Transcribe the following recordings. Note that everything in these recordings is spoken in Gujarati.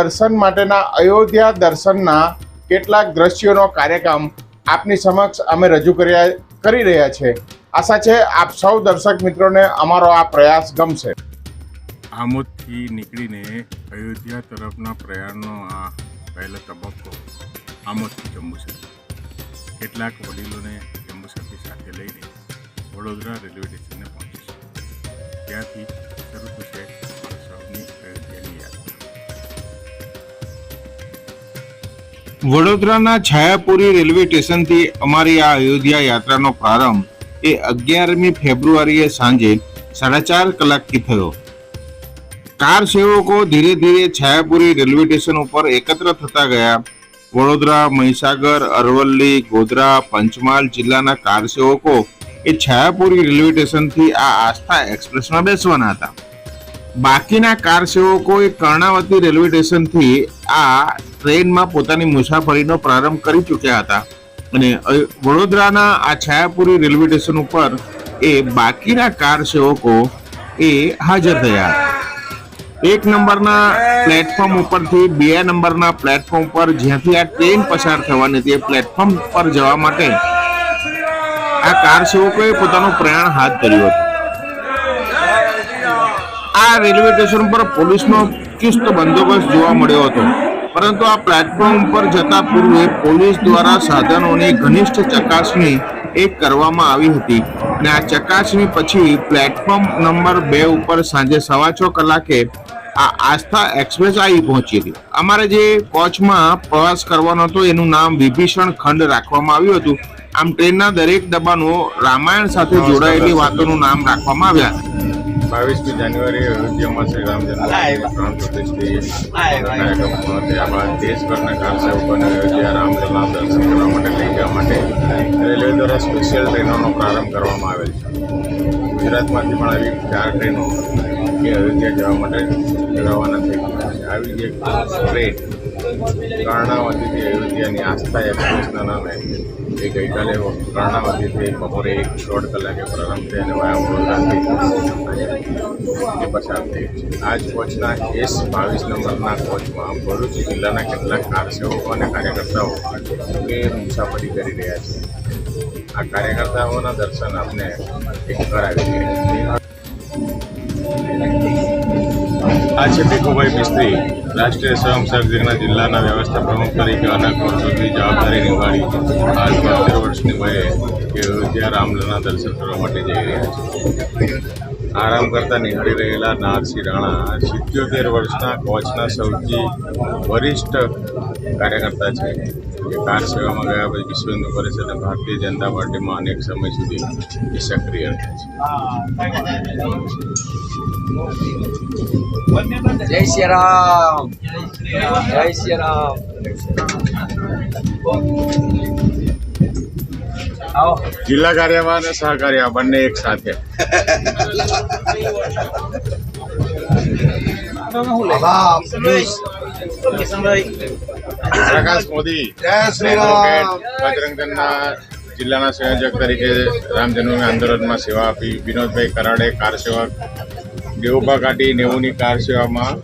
દર્શન માટેના અયોધ્યા દર્શનના કેટલાક દ્રશ્યોનો કાર્યક્રમ આપની સમક્ષ અમે રજૂ કર્યા, કરી રહ્યા છે. આશા છે આપ સૌ દર્શક મિત્રોને અમારો આ પ્રયાસ ગમશે. આમોદથી નીકળીને અયોધ્યા તરફના પ્રયાણનો આ પહેલો તબક્કો આમોદથી જંબુસર. કેટલાક વડીલોને જંબુસરથી સાથે લઈને વડોદરા રેલવે સ્ટેશને પહોંચીશું ત્યાંથી શરૂ થશે વડોદરાના છાયાપુરી રેલવે સ્ટેશનથી અમારી આ અયોધ્યા યાત્રાનો પ્રારંભ એ અગિયારમી ફેબ્રુઆરીએ સાંજે સાડા ચાર કલાકથી થયો. કાર સેવકો ધીરે ધીરે છાયાપુરી રેલવે સ્ટેશન ઉપર એકત્ર થતા ગયા. વડોદરા, મહીસાગર, અરવલ્લી, ગોધરા, પંચમહાલ જિલ્લાના કાર સેવકો એ છાયાપુરી રેલવે સ્ટેશનથી આ આસ્થા એક્સપ્રેસમાં બેસવાના હતા. બાકીના કાર સેવકોએ કર્ણાવતી રેલવે સ્ટેશનથી આ ટ્રેનમાં પોતાની મુસાફરીનો પ્રારંભ કરી ચૂક્યા હતા. અને વડોદરાના આ છાયાપુરી રેલવે સ્ટેશન ઉપર એ બાકીના કાર સેવકો એ હાજર થયા. એક નંબરના પ્લેટફોર્મ ઉપરથી બે નંબરના પ્લેટફોર્મ પર જ્યાંથી આ ટ્રેન પસાર થવાની હતી એ પ્લેટફોર્મ પર જવા માટે આ કાર સેવકોએ પોતાનું પ્રયાણ હાથ ધર્યું હતું. આ રેલવે સ્ટેશન પર પોલીસનો ચુસ્ત બંદોબસ્ત જોવા મળ્યો હતો. પરંતુ આ પ્લેટફોર્મ પર જતા પૂર્વે પોલીસ દ્વારા સાધનોની ઘનિષ્ઠ ચકાસણી એ કરવામાં આવી હતી અને આ ચકાસણી પછી પ્લેટફોર્મ નંબર બે ઉપર સાંજે સવા છ કલાકે આ આસ્થા એક્સપ્રેસ આવી પહોંચી હતી. અમારે જે કોચમાં પ્રવાસ કરવાનો હતો એનું નામ વિભીષણ ખંડ રાખવામાં આવ્યું હતું. આમ ટ્રેનના દરેક દબાણો રામાયણ સાથે જોડાયેલી વાતોનું નામ રાખવામાં આવ્યા. બાવીસમી જાન્યુઆરી અયોધ્યામાં શ્રી રામ જન્મભૂમિ પ્રાણ પ્રતિષ્ઠા કાર્યક્રમ ત્યારબાદ દેશભરના કાર સેવકોને અયોધ્યા રામલીલા દર્શન કરવા માટે લઈ જવા માટે રેલવે દ્વારા સ્પેશિયલ ટ્રેનોનો પ્રારંભ કરવામાં આવેલ છે. ગુજરાતમાંથી પણ આવી ચાર ટ્રેનો એ અયોધ્યા જવા માટે રવાના થઈ છે. આવી જ એક ટ્રેન કર્ણાવતીથી અયોધ્યાની આસ્થા એક્સપ્રેસના નામે એ ગઈકાલે કર્ણાવતીથી બપોરે એક દોઢ કલાકે પ્રારંભ થઈ અને વાયા વડોદરાથી એ પસાર થઈ છે. આ જ કોચના એસ બાવીસ નંબરના કોચમાં ભરૂચ જિલ્લાના કેટલાક કારસેવકો અને કાર્યકર્તાઓ એ મુસાફરી કરી રહ્યા છે. આ કાર્યકર્તાઓના દર્શન આપને એક કરાવી દઈએ આ છે ભીખુભાઈ મિસ્ત્રી. રાષ્ટ્રીય સ્વયંસેવક સંઘના જિલ્લાના વ્યવસ્થા પ્રમુખ તરીકે અનેક વર્ષોથી જવાબદારી નિભાવી હાલ તોતેર વર્ષની વયે કે અયોધ્યા રામલના દર્શન કરવા માટે જઈ રહ્યા છે. આરામ કરતા નિહાળી રહેલા નારસિંહ રાણા સિત્યોતેર વર્ષના કોચના સૌથી વરિષ્ઠ કાર્યકર્તા છે. એ કાર સેવામાં ગયા પછી વિશ્વ હિન્દુ પરિષદ અને ભારતીય જનતા પાર્ટીમાં અનેક સમય સુધી એ સક્રિય રહ્યા છે. જય શ્રી રામ. જય શ્રી રામ. જિલ્લા કાર્યમાં અને સહકાર્ય બંને એક સાથે. પ્રકાશ મોદી. દળના જિલ્લાના સંયોજક તરીકે રામ જન્મભૂમિ આંદોલનમાં સેવા આપી. વિનોદભાઈ કરાડે કાર સેવક દેવુભા કાઢી નેવુંની કાર સેવામાં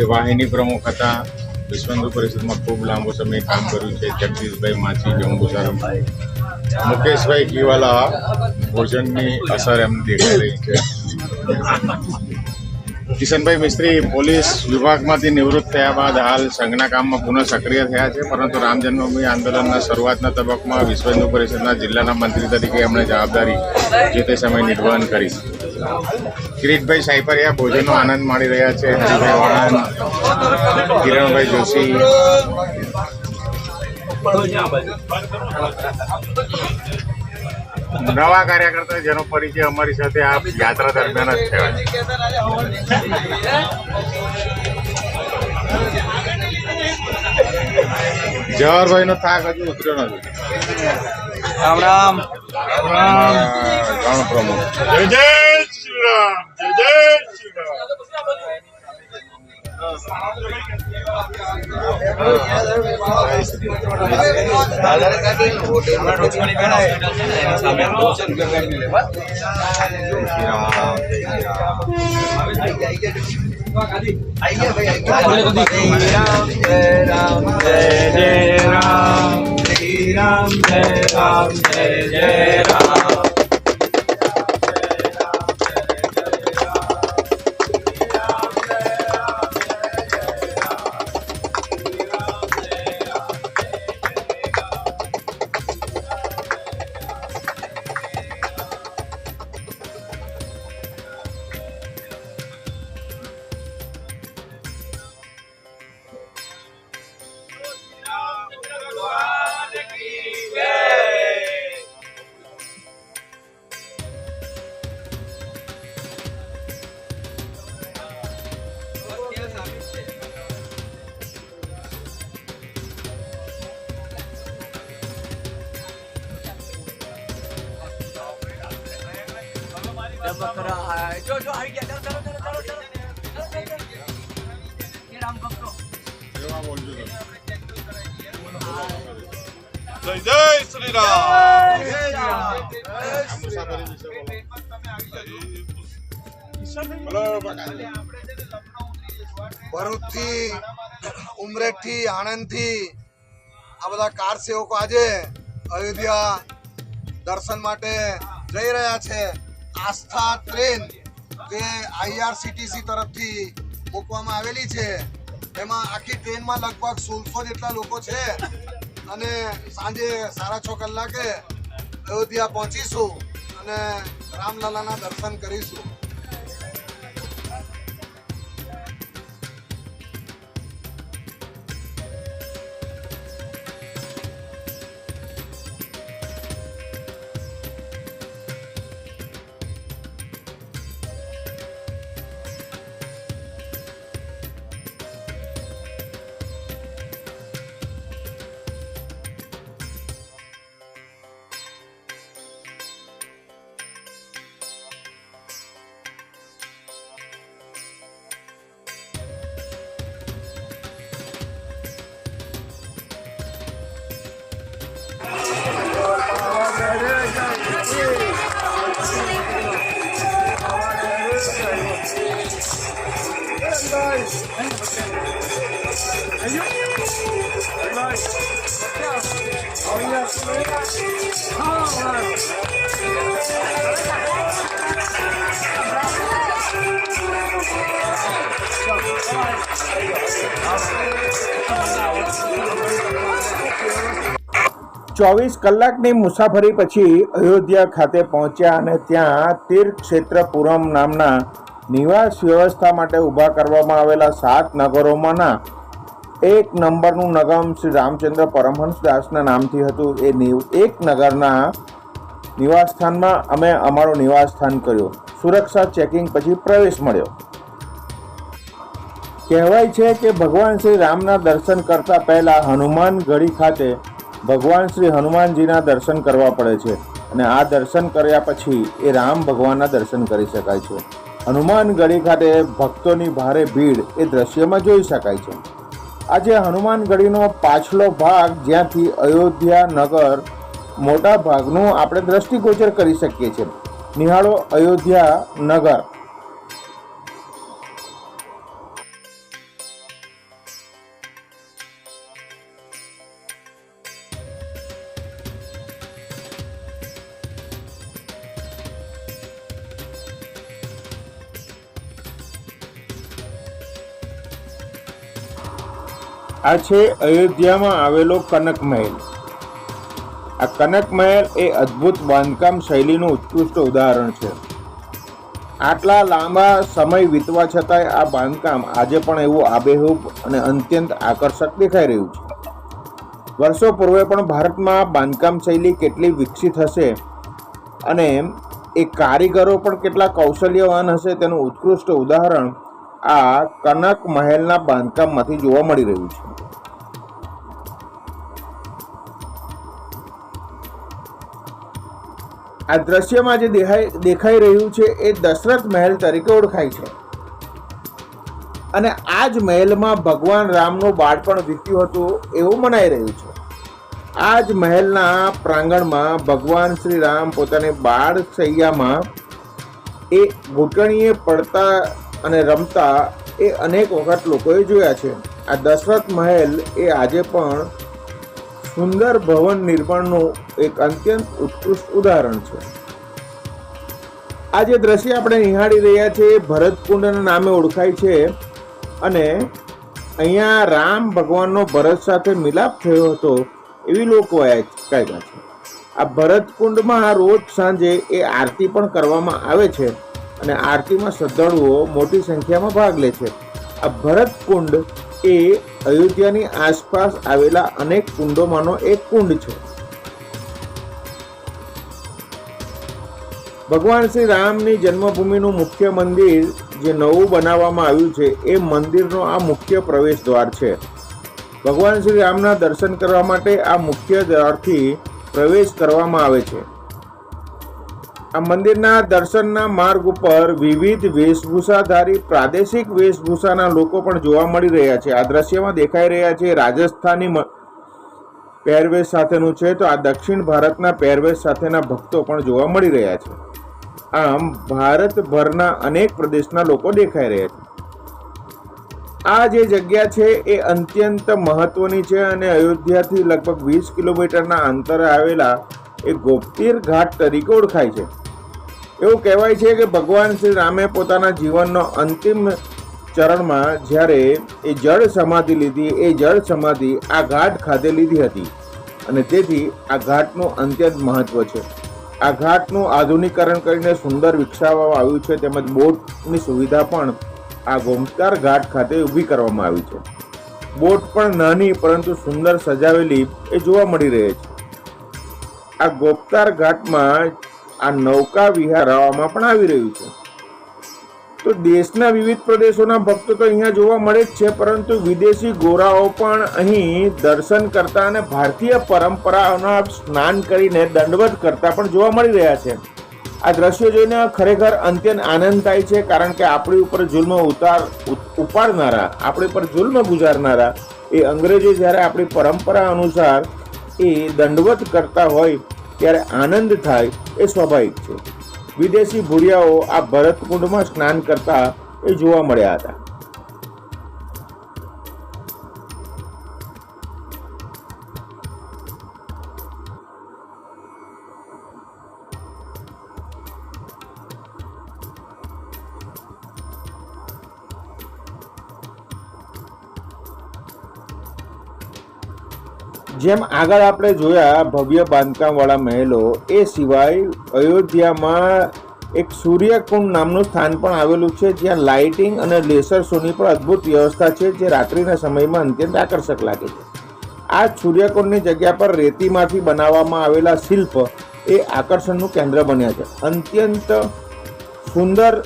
એ વાહિની પ્રમુખ હતા. વિશ્વ હિન્દુ પરિષદમાં ખૂબ લાંબો સમય કામ કર્યું છે. જગદીશભાઈ માછી જંબુસારમ મુકેશભાઈ ગીવાલા ભોજનની અસર એમ દેખાઈ રહી છે. કિશનભાઈ મિસ્ત્રી, પોલીસ વિભાગમાંથી નિવૃત્ત થયા બાદ હાલ સંઘના કામમાં પુનઃ સક્રિય થયા છે, પરંતુ રામ જન્મભૂમિ આંદોલનના શરૂઆતના તબક્કામાં વિશ્વ હિન્દુ પરિષદના જિલ્લાના મંત્રી તરીકે એમણે જવાબદારી જે તે સમય નિર્વહન કરી. કિરીટભાઈ સાયપરિયા ભોજનનો આનંદ માણી રહ્યા છે, હરિભાઈ વાણંદ કિરણભાઈ જોશી. નવા કાર્યકર્તા જેનો પરિચય અમારી સાથે આ યાત્રા દરમિયાન જ થયો. જવાહરભાઈ નો થાક હજુ ઉતર્યો નથી. રામ રામ. પ્રમુખ જય જય શ્રી રામ જય જય રામ જય રામ જય જય રામ શ્રી રામ જય રામ જય જય રામ જો જો આવી ગયા. ચાલો ચાલો ચાલો ચાલો ચાલો. રામ ભક્તો. જય જય શ્રી રામ. ભરૂચથી ઉમરેઠથી આણંદથી આ બધા કાર સેવકો આજે અયોધ્યા દર્શન માટે જઈ રહ્યા છે. આસ્થા ટ્રેન જે આઈઆરસીટીસી તરફથી મૂકવામાં આવેલી છે. એમાં આખી ટ્રેનમાં લગભગ સોળસો જેટલા લોકો છે. અને સાંજે સાડા છ કલાકે અયોધ્યા પહોંચીશું અને રામલલાના દર્શન કરીશું. ચોવીસ કલાકની મુસાફરી પછી અયોધ્યા ખાતે પહોંચ્યા અને ત્યાં તીર્થક્ષેત્રપુરમ નામના નિવાસ વ્યવસ્થા માટે ઊભા કરવામાં આવેલા સાત નગરોમાંના એક નંબરનું નગમ શ્રી રામચંદ્ર પરમહંસ દાસના નામથી હતું. એ નિવ- એક નગરના નિવાસસ્થાનમાં અમે અમારું નિવાસસ્થાન કર્યું. સુરક્ષા ચેકિંગ પછી પ્રવેશ મળ્યો. કહેવાય છે કે ભગવાન શ્રી રામના દર્શન કરતા પહેલાં હનુમાન ગઢી ખાતે ભગવાન શ્રી હનુમાનજીના દર્શન કરવા પડે છે અને આ દર્શન કર્યા પછી એ રામ ભગવાનના દર્શન કરી શકાય છે. હનુમાન ગઢી ખાતે ભક્તોની ભારે ભીડ એ દ્રશ્યમાં જોઈ શકાય છે. આજે હનુમાનગઢીનો પાછલો ભાગ જ્યાંથી અયોધ્યા નગર મોટા ભાગનું આપણે દ્રષ્ટિગોચર કરી શકીએ છીએ. નિહાળો અયોધ્યા નગર. આ છે અયોધ્યામાં આવેલો કનક મહેલ. આ કનક મહેલ એ અદ્ભુત બાંધકામ શૈલીનું ઉત્કૃષ્ટ ઉદાહરણ છે. આટલા લાંબા સમય વીતવા છતાંય આ બાંધકામ આજે પણ એવું આબેહૂબ અને અત્યંત આકર્ષક દેખાઈ રહ્યું છે. વર્ષો પૂર્વે પણ ભારતમાં બાંધકામ શૈલી કેટલી વિકસિત હશે અને એ કારીગરો પણ કેટલા કૌશલ્યવાન હશે તેનું ઉત્કૃષ્ટ ઉદાહરણ આ કનક મહેલના બાંધકામમાંથી જોવા મળી રહ્યું છે. આ દ્રશ્યમાં જે દેખાઈ રહ્યું છે એ દશરથ મહેલ તરીકે ઓળખાય છે. અને આ જ મહેલમાં ભગવાન રામનું બાળપણ વીત્યું હતું એવું મનાઈ રહ્યું છે. આ જ મહેલના પ્રાંગણમાં ભગવાન શ્રી રામ પોતાની બાળ સૈયામાં એ ઘૂંટણીએ પડતા અને રમતા એ અનેક વખત લોકોએ જોયા છે. આ દશરથ મહેલ એ આજે પણ સુંદર ભવન નિર્માણનું એક અત્યંત ઉત્કૃષ્ટ ઉદાહરણ છે. આ જે દ્રશ્ય આપણે નિહાળી રહ્યા છીએ ભરતકુંડના નામે ઓળખાય છે અને અહીંયા રામ ભગવાનનો ભરત સાથે મિલાપ થયો હતો એવી લોકવાયકા છે. આ ભરતકુંડમાં રોજ સાંજે એ આરતી પણ કરવામાં આવે છે. અને આરતીમાં શ્રદ્ધાળુઓ મોટી સંખ્યામાં ભાગ લે છે. આ ભરતકુંડ એ અયોધ્યાની આસપાસ આવેલા અનેક કુંડોમાંનો એક કુંડ છે. ભગવાન શ્રી રામની જન્મભૂમિનું મુખ્ય મંદિર જે નવું બનાવવામાં આવ્યું છે, એ મંદિરનો આ મુખ્ય પ્રવેશ દ્વાર છે. ભગવાન શ્રી રામના દર્શન કરવા માટે આ મુખ્ય દ્વારથી પ્રવેશ કરવામાં આવે છે. આ મંદિરના દર્શનના માર્ગ ઉપર વિવિધ વેશભૂષાધારી, પ્રાદેશિક વેશભૂષાના લોકો પણ જોવા મળી રહ્યા છે. આ દ્રશ્યમાં દેખાઈ રહ્યા છે રાજસ્થાની પહેરવેશ સાથેનું છે તો આ દક્ષિણ ભારતના પહેરવેશ સાથેના ભક્તો પણ જોવા મળી રહ્યા છે. આમ ભારતભરના અનેક પ્રદેશના લોકો દેખાઈ રહ્યા છે. આ જે જગ્યા છે એ અત્યંત મહત્વની છે અને અયોધ્યાથી લગભગ વીસ કિલોમીટરના અંતરે આવેલા એ ગોપતીર ઘાટ તરીકે ઓળખાય છે. એવું કહેવાય છે કે ભગવાન શ્રી રામે પોતાના જીવનનો અંતિમ ચરણમાં જ્યારે એ જળ સમાધિ લીધી, એ જળ સમાધિ આ ઘાટ ખાતે લીધી હતી. અને તેથી આ ઘાટનું અત્યંત મહત્વ છે. આ ઘાટનું આધુનિકરણ કરીને સુંદર વિકસાવવામાં આવ્યું છે, તેમજ બોટની સુવિધા પણ આ ગોમતાર ઘાટ ખાતે ઊભી કરવામાં આવી છે. બોટ પણ નાની, પરંતુ સુંદર સજાવેલી એ જોવા મળી રહે છે. આ ગોપતાર ઘાટમાં આ નૌકા વિહારવામાં પણ આવી રહ્યું છે. તો દેશના વિવિધ પ્રદેશોના ભક્તો તો અહીંયા જોવા મળે જ છે, પરંતુ વિદેશી ગોરાઓ પણ અહીં દર્શન કરતા અને ભારતીય પરંપરાઓના સ્નાન કરીને દંડવત કરતા પણ જોવા મળી રહ્યા છે. આ દ્રશ્યો જોઈને ખરેખર અત્યંત આનંદ થાય છે, કારણ કે આપણી ઉપર જુલ્મ ઉતાર ઉપાડનારા, આપણી પર જુલ્મ ગુજારનારા એ અંગ્રેજો જ્યારે આપણી પરંપરા અનુસાર એ દંડવત કરતા હોય ત્યારે આનંદ થાય એ સ્વાભાવિક છે. વિદેશી ભૂરિયાઓ આ ભરતકુંડમાં સ્નાન કરતા એ જોવા મળ્યા હતા. જેમ આગળ આપણે જોયા, ભવ્ય બાંધકામવાળા મહેલો, એ સિવાય અયોધ્યામાં એક સૂર્યકુંડ નામનું સ્થાન પણ આવેલું છે, જ્યાં લાઇટિંગ અને લેસર શોની પણ અદ્ભુત વ્યવસ્થા છે, જે રાત્રિના સમયમાં અત્યંત આકર્ષક લાગે છે. આ સૂર્યકુંડની જગ્યા પર રેતીમાંથી બનાવવામાં આવેલા શિલ્પ એ આકર્ષણનું કેન્દ્ર બન્યા છે. અત્યંત સુંદર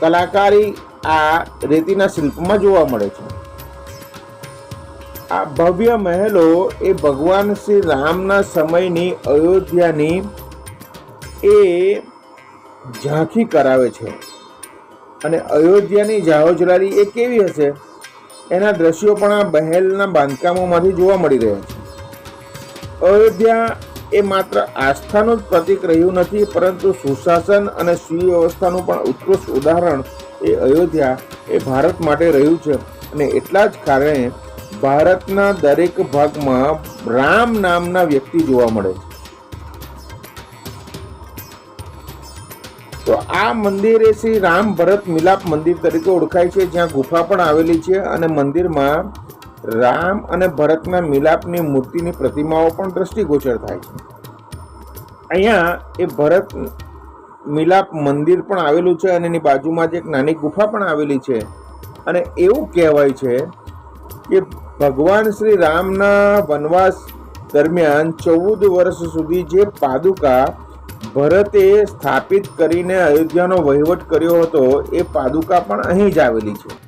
કલાકારી આ રેતીના શિલ્પમાં જોવા મળે છે. આ ભવ્ય મહેલો એ ભગવાન શ્રી રામના સમયની અયોધ્યાની એ ઝાંખી કરાવે છે. અને અયોધ્યાની જાહોજલાલી એ કેવી હશે? એના દ્રશ્યો પણ આ મહેલના બાંધકામોમાંથી જોવા મળી રહ્યા છે. અયોધ્યા એ માત્ર આસ્થાનું જ પ્રતીક રહ્યું નથી, પરંતુ સુશાસન અને સુવ્યવસ્થાનું પણ ઉત્કૃષ્ટ ઉદાહરણ એ અયોધ્યા એ ભારત માટે રહ્યું છે. અને એટલા જ કારણે ભારતના દરેક ભાગમાં રામ નામના વ્યક્તિ જોવા મળે છે. તો આ મંદિર એ શ્રી રામ ભરત મિલાપ મંદિર તરીકે ઓળખાય છે, જ્યાં ગુફા પણ આવેલી છે અને મંદિરમાં રામ અને ભરતના મિલાપની મૂર્તિની પ્રતિમાઓ પણ દ્રષ્ટિગોચર થાય છે. અહીંયા એ ભરત મિલાપ મંદિર પણ આવેલું છે અને એની બાજુમાં જ એક નાની ગુફા પણ આવેલી છે. અને એવું કહેવાય છે કે ભગવાન શ્રી રામના વનવાસ દરમિયાન ચૌદ વર્ષ સુધી જે પાદુકા ભરતે સ્થાપિત કરીને અયોધ્યાનો વહીવટ કર્યો હતો, એ પાદુકા પણ અહીં જ આવેલી છે.